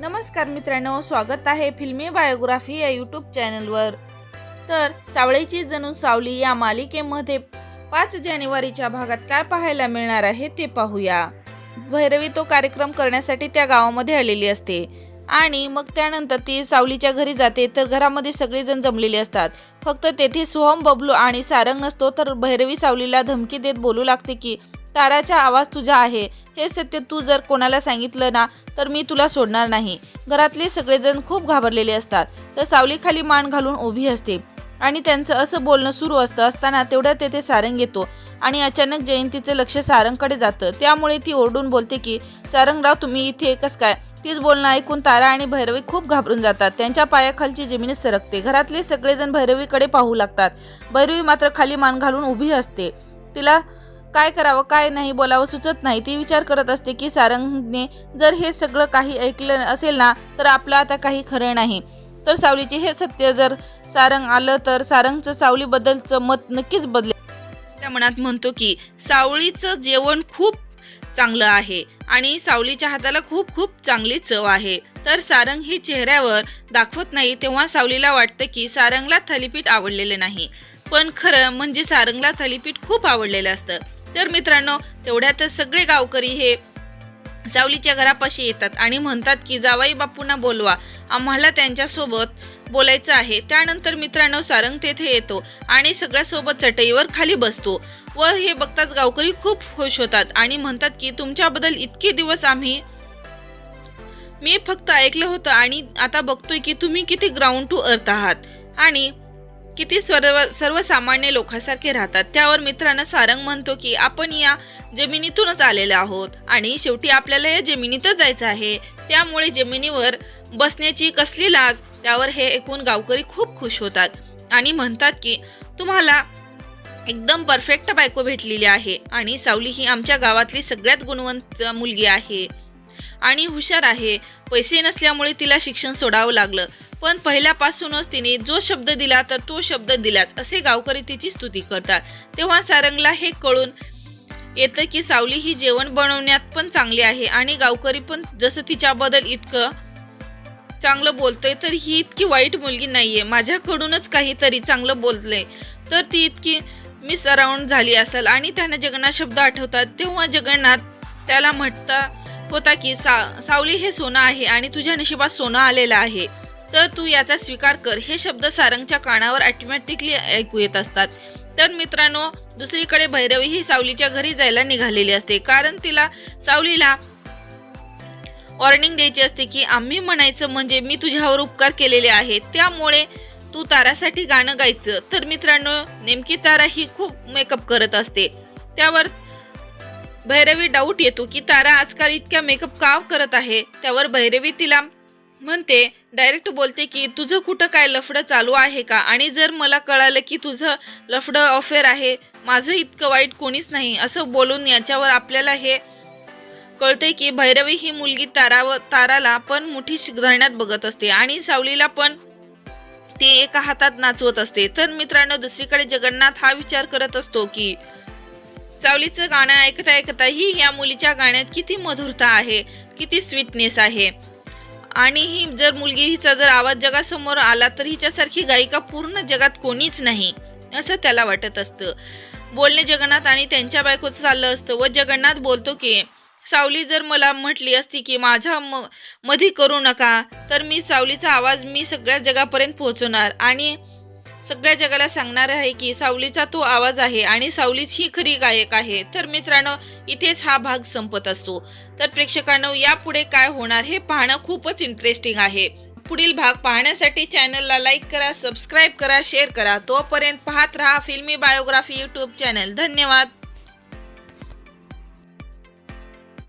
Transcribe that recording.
नमस्कार मित्रांनो स्वागत आहे फिल्मी बायोग्राफी या यूट्यूब चॅनलवर. तर सावळीची जणू सावली या मालिकेमध्ये पाच जानेवारीच्या भागात काय पाहायला मिळणार आहे ते पाहूया. भैरवी तो कार्यक्रम करण्यासाठी त्या गावामध्ये आलेली असते आणि मग त्यानंतर ती सावलीच्या घरी जाते तर घरामध्ये सगळेजण जमलेले असतात. फक्त तेथे सोहम बबलू आणि सारंग नसतो तर भैरवी सावलीला धमकी देत बोलू लागते की ताराचा आवाज तुझा आहे. हे सत्य तू जर कोणाला सांगितलं ना तर मी तुला सोडणार नाही. घरातले सगळेजण खूप घाबरलेले असतात. तर सावलीखाली मान घालून उभी असते. आणि त्यांचं असं बोलणं सुरू असतं असताना तेवढ्यात तेथे सारंग येतो. आणि अचानक जयंतीचं लक्ष सारंगकडे जातं. त्यामुळे ती ओरडून बोलते की सारंगराव तुम्ही इथे एकच काय? तीच बोलणं ऐकून तारा आणि भैरवी खूप घाबरून जातात. त्यांच्या पायाखालची जमीन सरकते. घरातले सगळेजण भैरवीकडे पाहू लागतात. भैरवी मात्र खाली मान घालून उभी असते. तिला काय करावं काय नाही बोलावं सुचत नाही. ती विचार करत असते की सारंगने जर हे सगळं काही ऐकलं असेल ना तर आपलं आता काही खरं नाही. तर सावलीचे हे सत्य जर सारंग आलं तर सारंगचं सावलीबद्दलचं मत नक्कीच बदले त्या मनात म्हणतो की सावळीचं जेवण खूप चांगलं आहे आणि सावलीच्या हाताला खूप खूप चांगली चव आहे. तर सारंग हे चेहऱ्यावर दाखवत नाही तेव्हा सावलीला वाटतं की सारंगला थालीपीठ आवडलेले नाही. पण खरं म्हणजे सारंगला थालीपीठ खूप आवडलेलं असतं. तर मित्रांनो तेवढ्यातच सगळे गावकरी हे सावलीच्या घरापाशी येतात आणि म्हणतात की जावाई बापूंना बोलवा. आम्हाला त्यांच्यासोबत बोलायचं आहे. त्यानंतर मित्रांनो सारंग तेथे येतो आणि सगळ्यासोबत चटईवर खाली बसतो व हे बघताच गावकरी खूप खुश होतात आणि म्हणतात की तुमच्याबद्दल इतके दिवस आम्ही मी फक्त ऐकलं होतं आणि आता बघतोय की तुम्ही किती ग्राउंड टू अर्थ आहात. आणि किती सर्व सर्वसामान्य लोकांसारखे राहतात त्यावर मित्रांनो सारंग म्हणतो की आपण या जमिनीतूनच आलेलो आहोत आणि शेवटी आपल्याला या जमिनीतच जायचं आहे. त्यामुळे जमिनीवर बसण्याची कसली लाज त्यावर हे ऐकून गावकरी खूप खुश होतात आणि म्हणतात की तुम्हाला एकदम परफेक्ट बायको भेटलेली आहे आणि सावली ही आमच्या गावातली सगळ्यात गुणवंत मुलगी आहे. आणि हुशार आहे. पैसे नसल्यामुळे तिला शिक्षण सोडावं लागलं. पण पहिल्यापासूनच तिने जो शब्द दिला तर तो शब्द दिलाच असे गावकरी तिची स्तुती करतात. तेव्हा सारंगला हे कळून येतं की सावली ही जेवण बनवण्यात पण चांगली आहे आणि गावकरी पण जसं तिच्याबद्दल इतकं चांगलं बोलतोय तर ही इतकी वाईट मुलगी नाहीये. माझ्याकडूनच काहीतरी चांगलं बोलतंय. तर ती इतकी मिस अराऊंड झाली असेल आणि त्यांना जगन्नाथ शब्द आठवतात. तेव्हा जगन्नाथ त्याला म्हटता होता की सा सावली हे सोनं आहे आणि तुझ्या नशिबात सोनं आलेलं आहे. तर तू याचा स्वीकार कर. हे शब्द सारंगच्या कानावर ऑटोमॅटिकली ऐकू येत असतात. तर मित्रांनो दुसरीकडे भैरवी ही सावलीच्या घरी जायला निघालेली असते. कारण तिला सावलीला वॉर्निंग द्यायची असते की आम्ही म्हणायचं म्हणजे मी तुझ्यावर उपकार केलेले आहेत. त्यामुळे तू तारासाठी गाणं गायचं. तर मित्रांनो नेमकी तारा ही खूप मेकअप करत असते. त्यावर भैरवी डाऊट येतो की तारा आजकाल इतक्या मेकअप का करत आहे? त्यावर भैरवी तिला म्हणते डायरेक्ट बोलते की तुझं कुठं काय लफडं चालू आहे का? आणि जर मला कळालं की तुझं लफडं अफेअर आहे माझं इतकं वाईट कोणीच नाही. असं बोलून याच्यावर आपल्याला हे कळते की भैरवी ही मुलगी ताराव ताराला पण मोठी धरण्यात बघत असते आणि सावलीला पण ते एका हातात नाचवत असते. तर मित्रांनो दुसरीकडे जगन्नाथ हा विचार करत असतो की सावलीचं गाणं ऐकता ऐकता ही या मुलीच्या गाण्यात किती मधुरता आहे किती स्वीटनेस आहे. आणि ही जर मुलगी हिचा जर आवाज जगासमोर आला तर हिच्यासारखी गायिका पूर्ण जगात कोणीच नाही असं त्याला वाटत असतं. बोलणे जगन्नाथ आणि त्यांच्या बायकोचं चाललं असतं व जगन्नाथ बोलतो की सावली जर मला म्हटली असती की माझ्या म मध्ये करू नका तर मी सावलीचा आवाज मी सगळ्या जगापर्यंत पोहोचवणार आणि सगळ्या जगाला सांगणार आहे की सावलीचा तो आवाज आहे आणि सावलीच ही खरी गायक आहे. तर मित्रांनो इथेच हा भाग संपत असतो. तर प्रेक्षकांनो यापुढे काय होणार हे पाहणं खूपच इंटरेस्टिंग आहे. पुढील भाग पाहण्यासाठी चॅनलला लाईक करा सबस्क्राईब करा शेअर करा. तोपर्यंत पाहत राहा फिल्मी बायोग्राफी यूट्यूब चॅनल धन्यवाद.